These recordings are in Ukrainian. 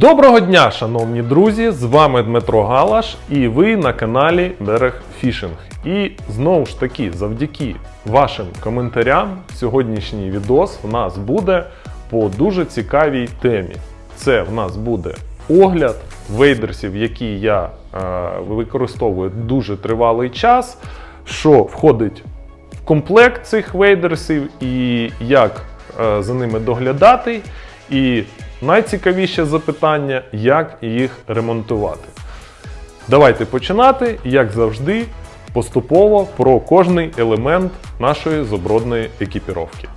Доброго дня, шановні друзі! З вами Дмитро Галаш і ви на каналі Берег Фішинг. І знову ж таки, завдяки вашим коментарям, сьогоднішній відос в нас буде по дуже цікавій темі. Це в нас буде огляд вейдерсів, які я е, використовую дуже тривалий час, що входить в комплект цих вейдерсів і як е, за ними доглядати. І найцікавіше запитання, як їх ремонтувати. Давайте починати, як завжди, поступово про кожний елемент нашої забродної екіпіровки.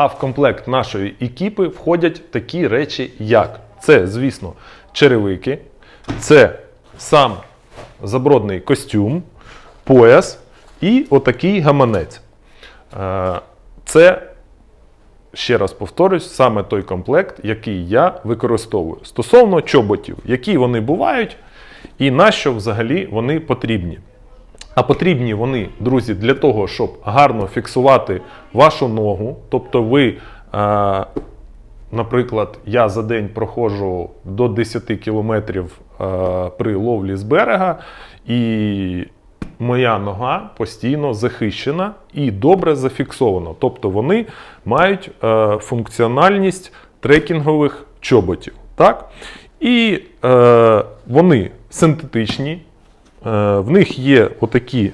А в комплект нашої екіпи входять такі речі, як це, звісно, черевики, це сам забродний костюм, пояс і отакий гаманець. Е, Це, ще раз повторюсь, саме той комплект, який я використовую. Стосовно чоботів, які вони бувають і на що взагалі вони потрібні. А потрібні вони, друзі, для того, щоб гарно фіксувати вашу ногу. Тобто, ви, е, наприклад, я за день проходжу до 10 кілометрів е, при ловлі з берега, і моя нога постійно захищена і добре зафіксована. Тобто вони мають е, функціональність трекінгових чоботів. Так? І е, вони синтетичні. Е, В них є отакі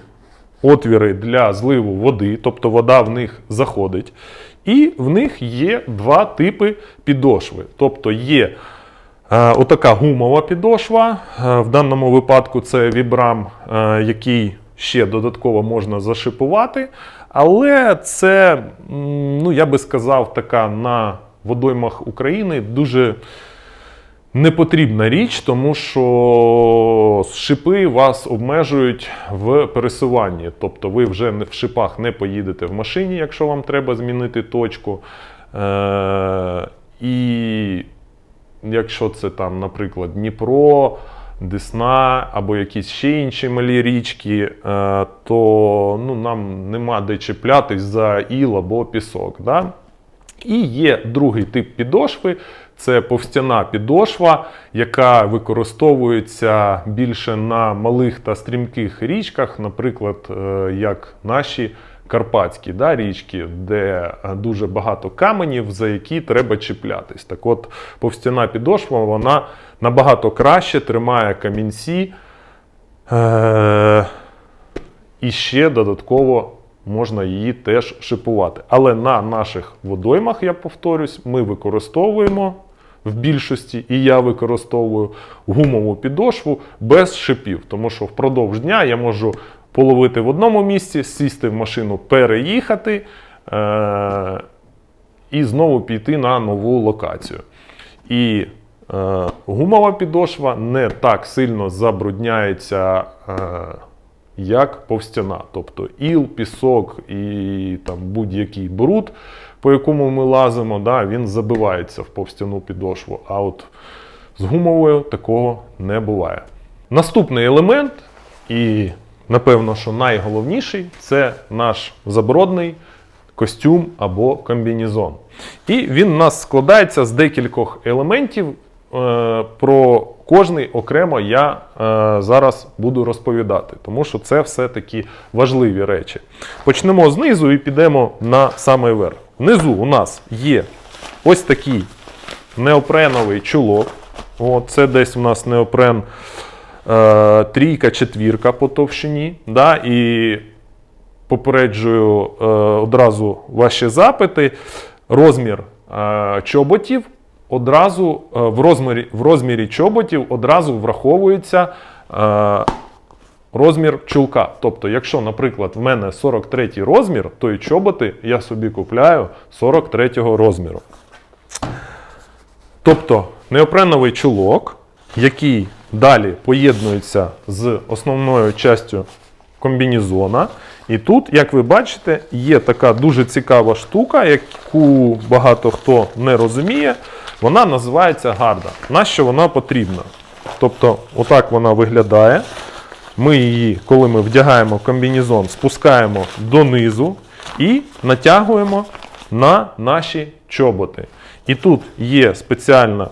отвіри для зливу води, тобто вода в них заходить. І в них є два типи підошви. Тобто є е, отака гумова підошва. е, В даному випадку це вібрам, який ще додатково можна зашипувати. Але це, ну я би сказав, така на водоймах України дуже непотрібна річ, тому що шипи вас обмежують в пересуванні. Тобто ви вже в шипах не поїдете в машині, якщо вам треба змінити точку. Е- і якщо це там, наприклад, Дніпро, Десна або якісь ще інші малі річки, е, то ну, нам нема де чіплятись за іл або пісок. Да? І є другий тип підошви це повстяна підошва, яка використовується більше на малих та стрімких річках, наприклад, е, як наші карпатські да, річки, де дуже багато каменів, за які треба чіплятись. Так от, повстяна підошва вона набагато краще тримає камінці. Е- і ще додатково можна її теж шипувати. Але на наших водоймах, я повторюсь, ми використовуємо в більшості, і я використовую гумову підошву без шипів, тому що впродовж дня я можу половити в одному місці, сісти в машину, переїхати е- і знову піти на нову локацію. І е- гумова підошва не так сильно забрудняється. Е- як повстяна. Тобто іл, пісок і там будь-який бруд, по якому ми лазимо, да, він забивається в повстяну підошву. А от з гумовою такого не буває. Наступний елемент, і напевно, що найголовніший, це наш забродний костюм або комбінезон. І він у нас складається з декількох елементів. Е, Про кожний окремо я е, зараз буду розповідати, тому що це все такі важливі речі. Почнемо знизу і підемо на самий верх. Внизу у нас є ось такий неопреновий чулок. О, це десь у нас неопрен е, трійка, четвірка по товщині. Да? І попереджую е, одразу ваші запити. Розмір е, чоботів одразу е, в розмірі, в розмірі чоботів одразу враховується е, розмір чулка. Тобто, якщо, наприклад, в мене 43 розмір, то і чоботи я собі купляю 43 розміру. Тобто неопреновий чулок, який далі поєднується з основною частю комбінезона. І тут, як ви бачите, є така дуже цікава штука, яку багато хто не розуміє. Вона називається гарда. Нащо вона потрібна? Тобто, отак вона виглядає. Ми її, коли ми вдягаємо комбінезон, спускаємо донизу і натягуємо на наші чоботи. І тут є спеціальна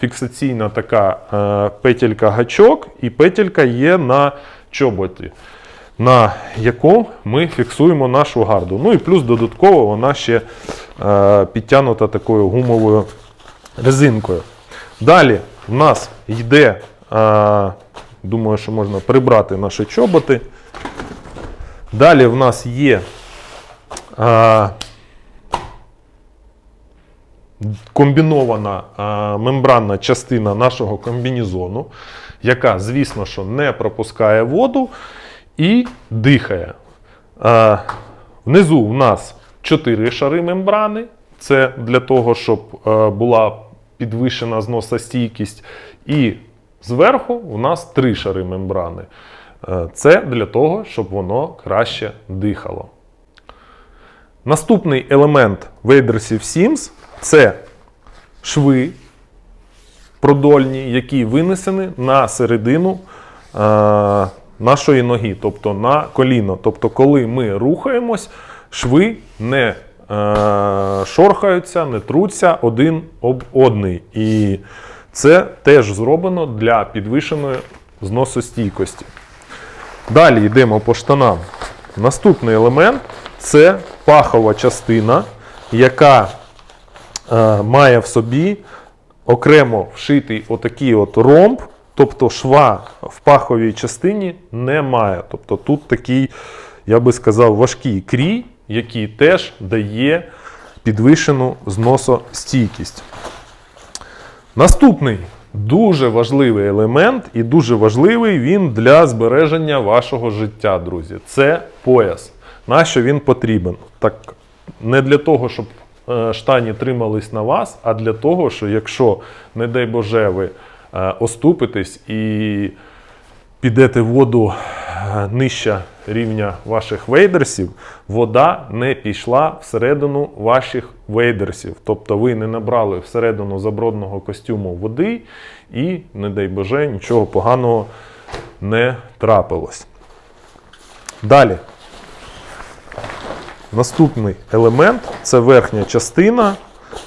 фіксаційна така е, петелька гачок, і петелька є на чоботі, на яку ми фіксуємо нашу гарду. Ну і плюс додатково вона ще е, підтягнута такою гумовою резинкою. Далі в нас йде, е, думаю, що можна прибрати наші чоботи. Далі в нас є е, комбінована а, мембранна частина нашого комбінезону, яка, звісно, що не пропускає воду і дихає. А, внизу в нас 4 шари мембрани. Це для того, щоб е, була підвищена зносостійкість. І зверху у нас 3 шари мембрани. Е, Це для того, щоб воно краще дихало. Наступний елемент Вейдерсів Sims це шви продольні, які винесені на середину е, нашої ноги, тобто на коліно. Тобто, коли ми рухаємось, шви не е, шорхаються, не труться один об одний. І це теж зроблено для підвищеної зносостійкості. Далі йдемо по штанам. Наступний елемент це пахова частина, яка е, має в собі окремо вшитий отакий от ромб, тобто шва в паховій частині немає. Тобто тут такий, я би сказав, важкий крій, який теж дає підвищену зносостійкість. Наступний дуже важливий елемент, і дуже важливий він для збереження вашого життя, друзі. Це пояс. Нащо він потрібен? Так, не для того, щоб е, штані тримались на вас, а для того, що якщо, не дай Боже, ви е, оступитесь і підете в воду е, нижче рівня ваших вейдерсів, вода не пішла всередину ваших вейдерсів. Тобто ви не набрали всередину забродного костюму води і, не дай Боже, нічого поганого не трапилось. Далі. Наступний елемент це верхня частина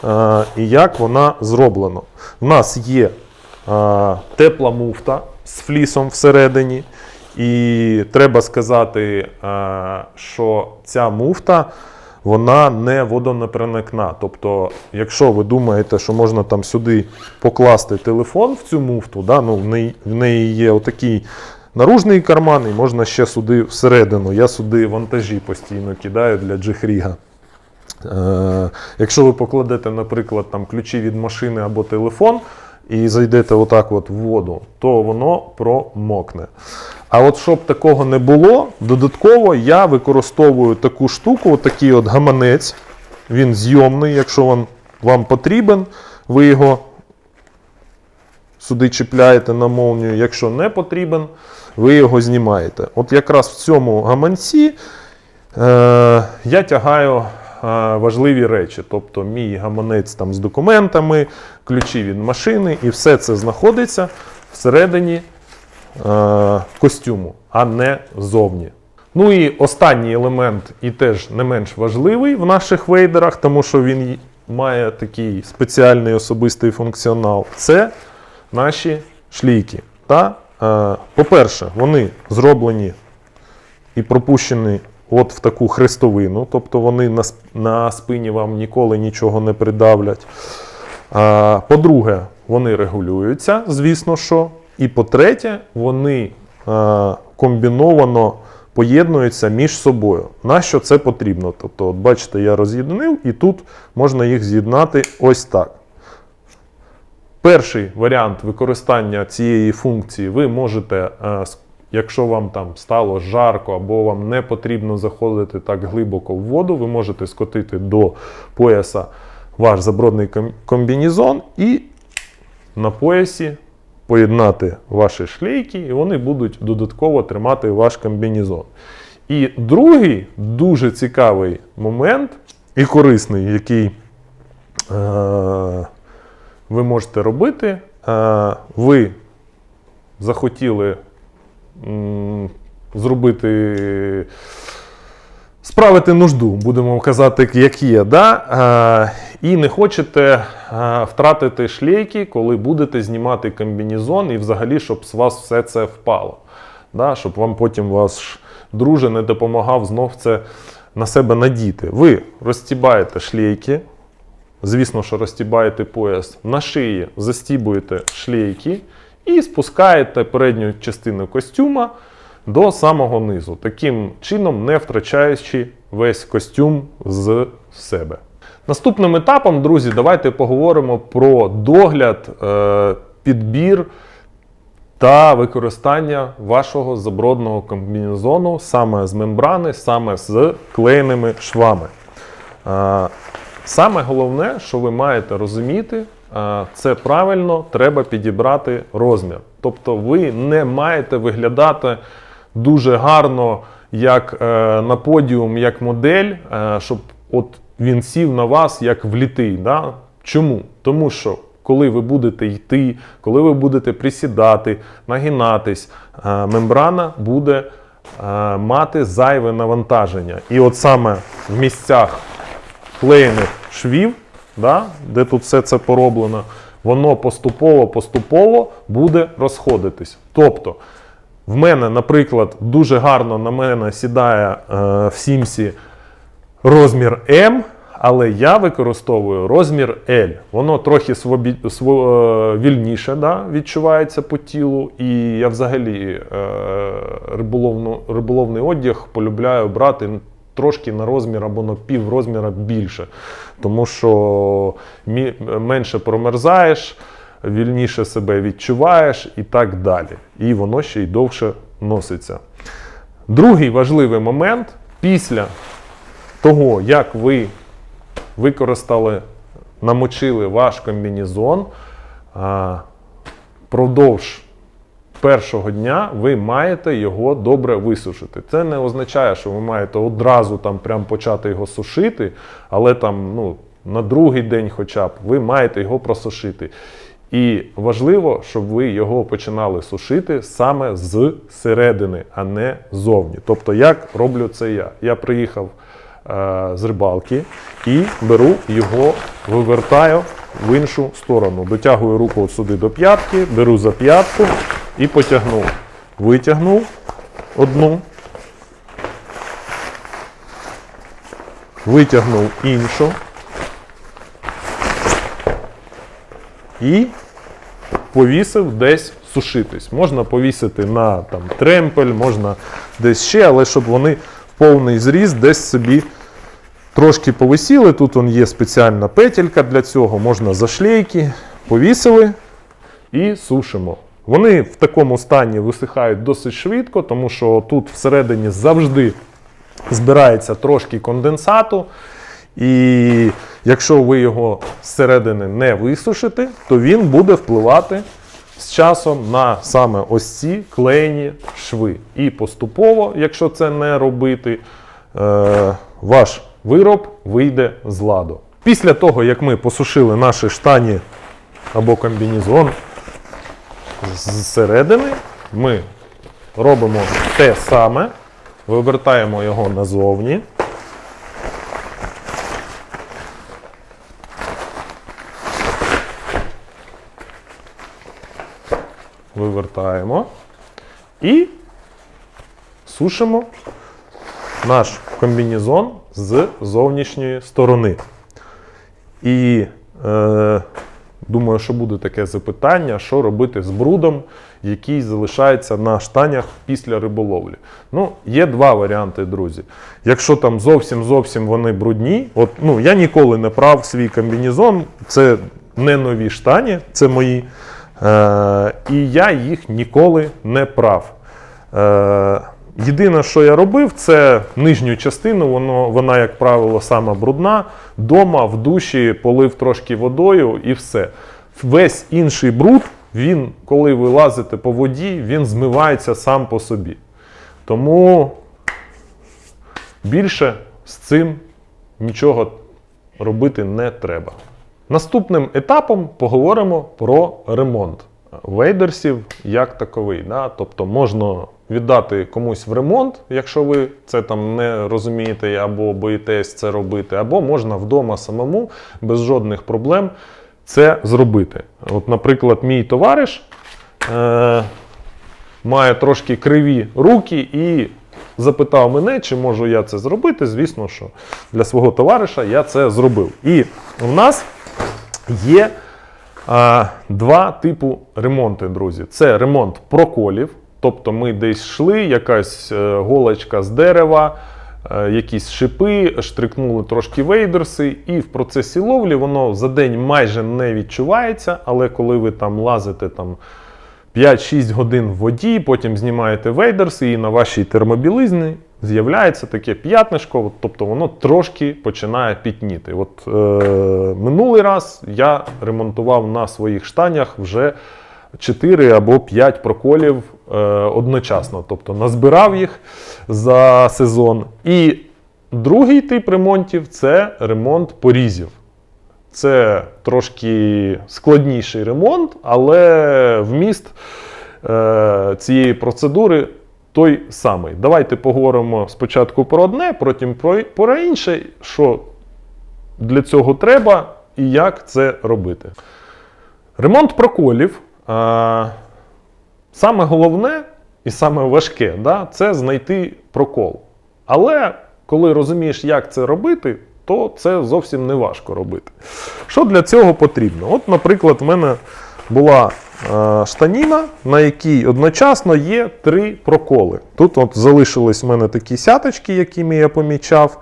е, і як вона зроблена. У нас є е, тепла муфта з флісом всередині. І треба сказати, е, що ця муфта вона не водонепроникна. Тобто, якщо ви думаєте, що можна там сюди покласти телефон в цю муфту, да, ну, в, неї, є отакий наружний карман, і можна ще сюди всередину. Я сюди вантажі постійно кидаю для джихріга. Е, якщо ви покладете, наприклад, там ключі від машини або телефон і зайдете отак от в воду, то воно промокне. А от щоб такого не було, додатково я використовую таку штуку, такий от гаманець. Він зйомний, якщо вам, вам потрібен, ви його сюди чіпляєте на молнію. Якщо не потрібен, ви його знімаєте. От якраз в цьому гаманці е, я тягаю е, важливі речі. Тобто мій гаманець там з документами, ключі від машини, і все це знаходиться всередині е, костюму, а не зовні. Ну і останній елемент, і теж не менш важливий в наших вейдерах, тому що він має такий спеціальний особистий функціонал. Це наші шлійки. Та, е, по-перше, вони зроблені і пропущені от в таку хрестовину, тобто вони на спині вам ніколи нічого не придавлять. По-друге, вони регулюються, звісно що. І по-третє, вони комбіновано поєднуються між собою. Нащо це потрібно? Тобто, от бачите, я роз'єднив, і тут можна їх з'єднати ось так. Перший варіант використання цієї функції ви можете, е, якщо вам там стало жарко або вам не потрібно заходити так глибоко в воду, ви можете скотити до пояса ваш забродний ком- комбінезон і на поясі поєднати ваші шлейки, і вони будуть додатково тримати ваш комбінезон. І другий дуже цікавий момент і корисний, який е- ви можете робити. Е, ви захотіли м, зробити. Справити нужду, будемо казати, як є, да? е, і не хочете е, втратити шлейки, коли будете знімати комбінезон, і взагалі, щоб з вас все це впало. Да? Щоб вам потім ваш друже не допомагав знов це на себе надіти. Ви розтібаєте шлейки, звісно, що розтібаєте пояс на шиї, застібуєте шлейки і спускаєте передню частину костюма до самого низу, таким чином не втрачаючи весь костюм з себе. Наступним етапом, друзі, давайте поговоримо про догляд, е, підбір та використання вашого забродного комбінезону саме з мембрани, саме з клеєними швами. Е, Саме головне, що ви маєте розуміти, е, це правильно треба підібрати розмір. Тобто ви не маєте виглядати дуже гарно, як е, на подіум, як модель, е, щоб от він сів на вас як влітий. Да? Чому? Тому що коли ви будете йти, коли ви будете присідати, нагинатись, е, мембрана буде мати зайве навантаження. І от саме в місцях клеєних швів, да, де тут все це пороблено, воно поступово-поступово буде розходитись. Тобто, в мене, наприклад, дуже гарно на мене сідає е, в Сімсі розмір М, але я використовую розмір L. Воно трохи свобі... сво... е, вільніше да, відчувається по тілу. І я взагалі е, риболовну... риболовний одяг полюбляю брати трошки на розмір або на пів розміра більше. Тому що менше промерзаєш, вільніше себе відчуваєш і так далі. І воно ще й довше носиться. Другий важливий момент після того, як ви використали, намочили ваш комбінезон, продовж першого дня ви маєте його добре висушити. Це не означає, що ви маєте одразу там прям почати його сушити, але там ну, на другий день хоча б ви маєте його просушити. І важливо, щоб ви його починали сушити саме з середини, а не ззовні. Тобто, як роблю це я? Я приїхав е, з рибалки і беру його, вивертаю в іншу сторону. Дотягую руку от сюди до п'ятки, беру за п'ятку і потягнув. Витягнув одну, витягнув іншу. І повісив десь сушитись. Можна повісити на там, тремпель, можна десь ще, але щоб вони в повний зріз десь собі трошки повисіли. Тут он є спеціальна петелька для цього, можна зашлейки, повісили і сушимо. Вони в такому стані висихають досить швидко, тому що тут всередині завжди збирається трошки конденсату. І якщо ви його зсередини не висушите, то він буде впливати з часом на саме ось ці клеєні шви. І поступово, якщо це не робити, е, ваш вироб вийде з ладу. Після того, як ми посушили наші штані або комбінезон зсередини, ми робимо те саме, вивертаємо його назовні. Вивертаємо і сушимо наш комбінезон з зовнішньої сторони. І е, думаю, що буде таке запитання, що робити з брудом, який залишається на штанях після риболовлі. Ну, є два варіанти, друзі. Якщо там зовсім зовсім вони брудні, от ну я ніколи не прав свій комбінезон, це не нові штані, це мої. Е, і я їх ніколи не прав. Е, єдине, що я робив, це нижню частину, воно, вона, як правило, сама брудна. Дома в душі полив трошки водою і все. Весь інший бруд, він, коли ви лазите по воді, він змивається сам по собі. Тому більше з цим нічого робити не треба. Наступним етапом поговоримо про ремонт вейдерсів як таковий. Да? Тобто можна віддати комусь в ремонт, якщо ви це там не розумієте або боїтесь це робити, або можна вдома самому без жодних проблем це зробити. От, наприклад, мій товариш е- має трошки криві руки і запитав мене, чи можу я це зробити. Звісно, що для свого товариша я це зробив. І в нас є а, два типу ремонти, друзі. Це ремонт проколів, тобто ми десь йшли, якась е, голочка з дерева, е, якісь шипи, штрикнули трошки вейдерси, і в процесі ловлі воно за день майже не відчувається, але коли ви там лазите там. 5-6 годин в воді, потім знімаєте вейдерси, і на вашій термобілизні з'являється таке п'ятнишко, тобто воно трошки починає пітніти. От е, минулий раз я ремонтував на своїх штанях вже 4 або 5 проколів е, одночасно, тобто назбирав їх за сезон. І другий тип ремонтів це ремонт порізів. Це трошки складніший ремонт, але вміст е, цієї процедури той самий. Давайте поговоримо спочатку про одне, потім про, інше, що для цього треба і як це робити. Ремонт проколів. Е, саме головне і саме важке да, це знайти прокол. Але коли розумієш, як це робити, то це зовсім не важко робити. Що для цього потрібно? От, наприклад, в мене була штаніна, на якій одночасно є три проколи. Тут от залишились в мене такі сяточки, якими я помічав,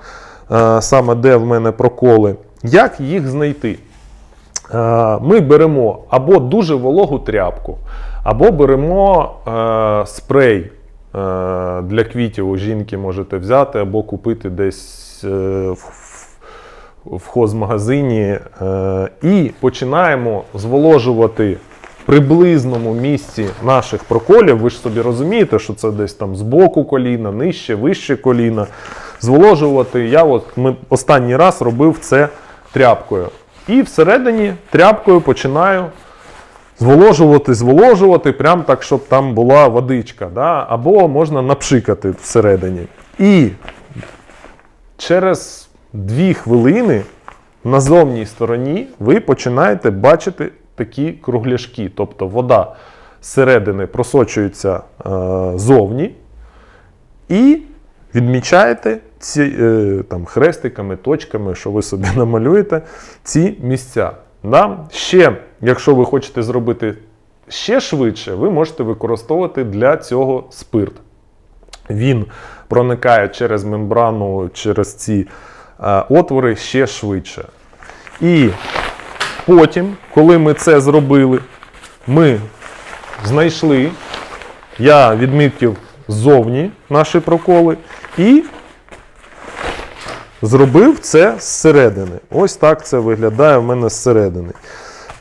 е, саме де в мене проколи. Як їх знайти? Е, ми беремо або дуже вологу тряпку, або беремо е, спрей е, для квітів у жінки можете взяти, або купити десь е, в, хозмагазині. Е, і починаємо зволожувати приблизному місці наших проколів. Ви ж собі розумієте, що це десь там з боку коліна, нижче, вище коліна. Зволожувати. Я от ми останній раз робив це тряпкою. І всередині тряпкою починаю зволожувати, зволожувати, прям так, щоб там була водичка. Да? Або можна напшикати всередині. І через 2 хвилини на зовній стороні ви починаєте бачити такі кругляшки. Тобто вода зсередини просочується е, зовні. І відмічаєте ці е, там, хрестиками, точками, що ви собі намалюєте, ці місця. Да? Ще, якщо ви хочете зробити ще швидше, ви можете використовувати для цього спирт. Він проникає через мембрану, через ці е, отвори ще швидше. І потім, коли ми це зробили, ми знайшли, я відмітив ззовні наші проколи і зробив це зсередини. Ось так це виглядає в мене зсередини.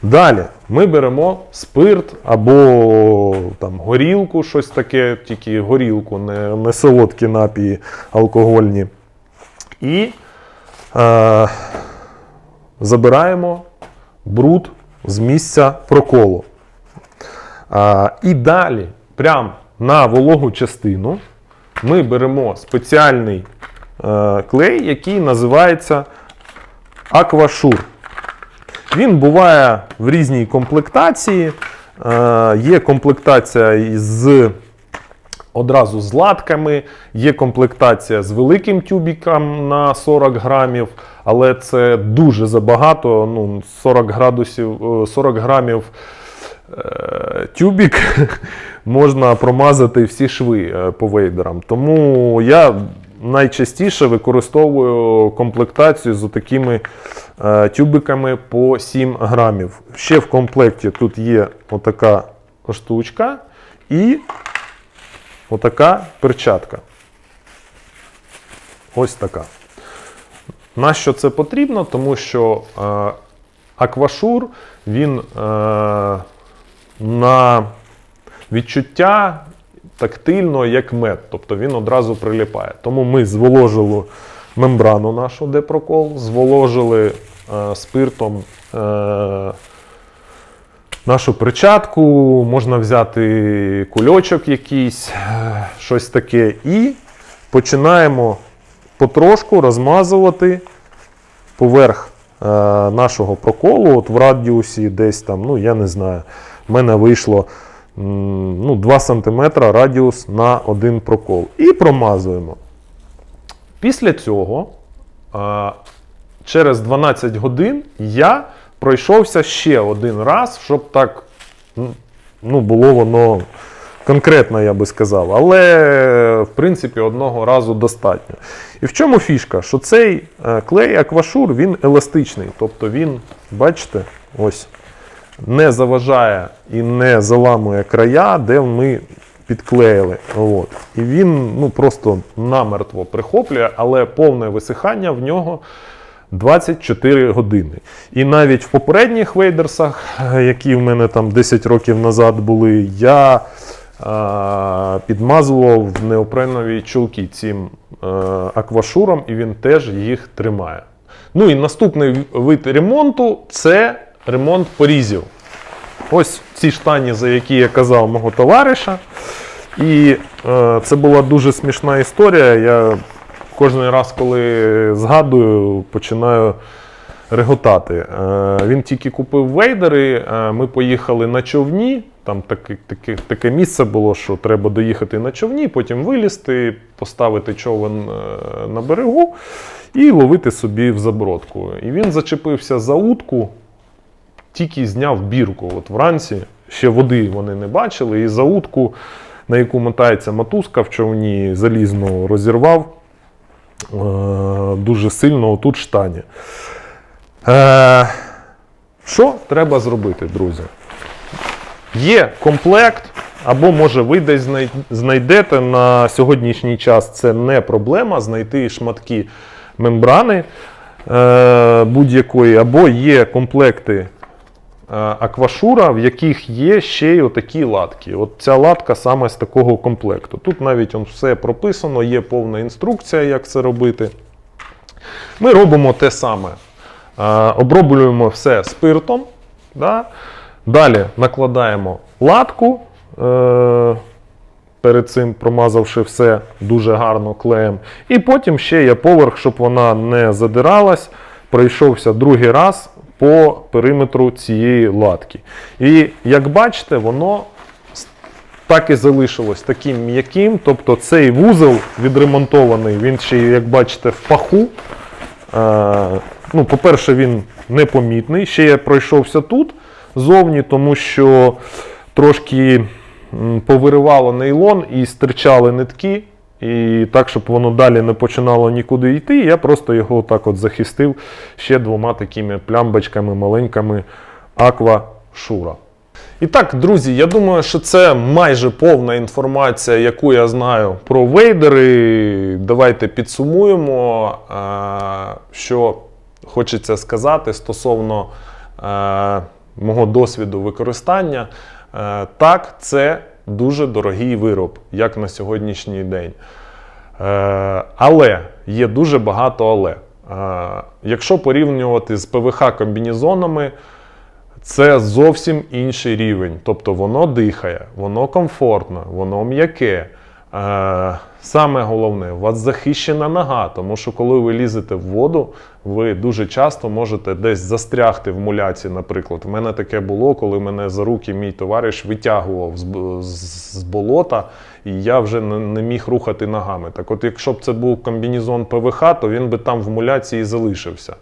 Далі ми беремо спирт або там, горілку, щось таке, тільки горілку, не, не солодкі напії алкогольні. І е, забираємо бруд з місця проколу. А, і далі, прямо на вологу частину, ми беремо спеціальний е, клей, який називається аквашур. Він буває в різній комплектації. Е, є комплектація із одразу з латками, є комплектація з великим тюбіком на 40 грамів, але це дуже забагато. Ну, 40 градусів, е, 40 грамів е, тюбік можна промазати всі шви е, по вейдерам. Тому я найчастіше використовую комплектацію з такими е, тюбиками по 7 грамів. Ще в комплекті тут є отака штучка і отака перчатка. Ось така. На що це потрібно? Тому що е, аквашур він е, на відчуття тактильно, як мед, тобто він одразу приліпає. Тому ми зволожили мембрану нашу, де прокол, зволожили е, спиртом е, нашу перчатку, можна взяти кульочок якийсь, е, щось таке, і починаємо потрошку розмазувати поверх е, нашого проколу, от в радіусі десь там, ну я не знаю, в мене вийшло ну, 2 см радіус на один прокол. І промазуємо. Після цього, е, через 12 годин, я пройшовся ще один раз, щоб так ну, було воно конкретно, я би сказав. Але, в принципі, одного разу достатньо. І в чому фішка? Що цей е, клей аквашур він еластичний. Тобто він, бачите, ось не заважає і не заламує края, де ми підклеїли. От. І він ну, просто намертво прихоплює, але повне висихання в нього 24 години. І навіть в попередніх вейдерсах, е, які в мене там 10 років назад були, я е, підмазував в неопренові чулки цим е, аквашуром, і він теж їх тримає. Ну і наступний вид ремонту це ремонт порізів. Ось ці штані, за які я казав мого товариша. І е, це була дуже смішна історія. Я кожен раз, коли згадую, починаю реготати. Е, він тільки купив вейдери, е, ми поїхали на човні. Там таке, таке, таке місце було, що треба доїхати на човні, потім вилізти, поставити човен е, на берегу і ловити собі в забродку. І він зачепився за утку, тільки зняв бірку. От вранці ще води вони не бачили, і за утку, на яку мотається мотузка в човні, залізно розірвав дуже сильно отут штані. Е, що треба зробити, друзі? Є комплект, або може ви десь знайдете на сьогоднішній час це не проблема знайти шматки мембрани е, будь-якої, або є комплекти е, аквашура, в яких є ще й отакі латки. От ця латка саме з такого комплекту. Тут навіть он все прописано, є повна інструкція, як це робити. Ми робимо те саме. Е, Оброблюємо все спиртом. Да? Далі накладаємо латку, е, перед цим промазавши все дуже гарно клеєм. І потім ще є поверх, щоб вона не задиралась, пройшовся другий раз по периметру цієї латки. І як бачите, воно так і залишилось таким м'яким. Тобто цей вузол відремонтований, він ще, як бачите, в паху. Е, ну, по-перше, він непомітний. Ще я пройшовся тут зовні, тому що трошки повиривало нейлон і стирчали нитки. І так, щоб воно далі не починало нікуди йти, я просто його так от захистив ще двома такими плямбочками маленькими Shura. І так, друзі, я думаю, що це майже повна інформація, яку я знаю про вейдери. Давайте підсумуємо, е, що хочеться сказати стосовно е, мого досвіду використання. Е, Так, це дуже дорогий вироб, як на сьогоднішній день. Е, Але є дуже багато але. Е, Якщо порівнювати з ПВХ комбінезонами, це зовсім інший рівень. Тобто воно дихає, воно комфортно, воно м'яке. Саме головне, у вас захищена нога, тому що коли ви лізете в воду, ви дуже часто можете десь застрягти в муляці, наприклад. У мене таке було, коли мене за руки мій товариш витягував з, з- з болота, і я вже не, не міг рухати ногами. Так от, якщо б це був комбінезон ПВХ, то він би там в муляці і залишився.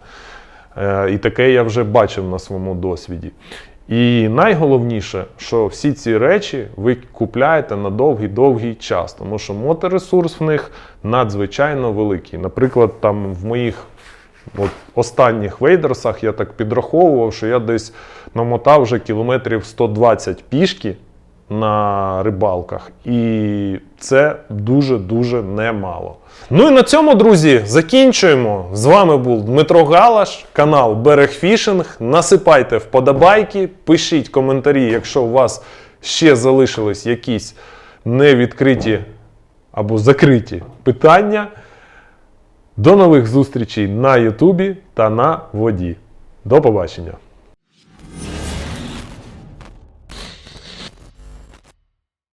Е, І таке я вже бачив на своєму досвіді. І найголовніше, що всі ці речі ви купляєте на довгий-довгий час, тому що моторесурс в них надзвичайно великий. Наприклад, там в моїх от, останніх вейдерсах я так підраховував, що я десь намотав вже кілометрів 120 пішки на рибалках, і це дуже-дуже немало. Ну і на цьому, друзі, закінчуємо. З вами був Дмитро Галаш, канал Берег Фішинг. Насипайте вподобайки, пишіть коментарі, якщо у вас ще залишились якісь невідкриті або закриті питання. До нових зустрічей на Ютубі та на воді. До побачення!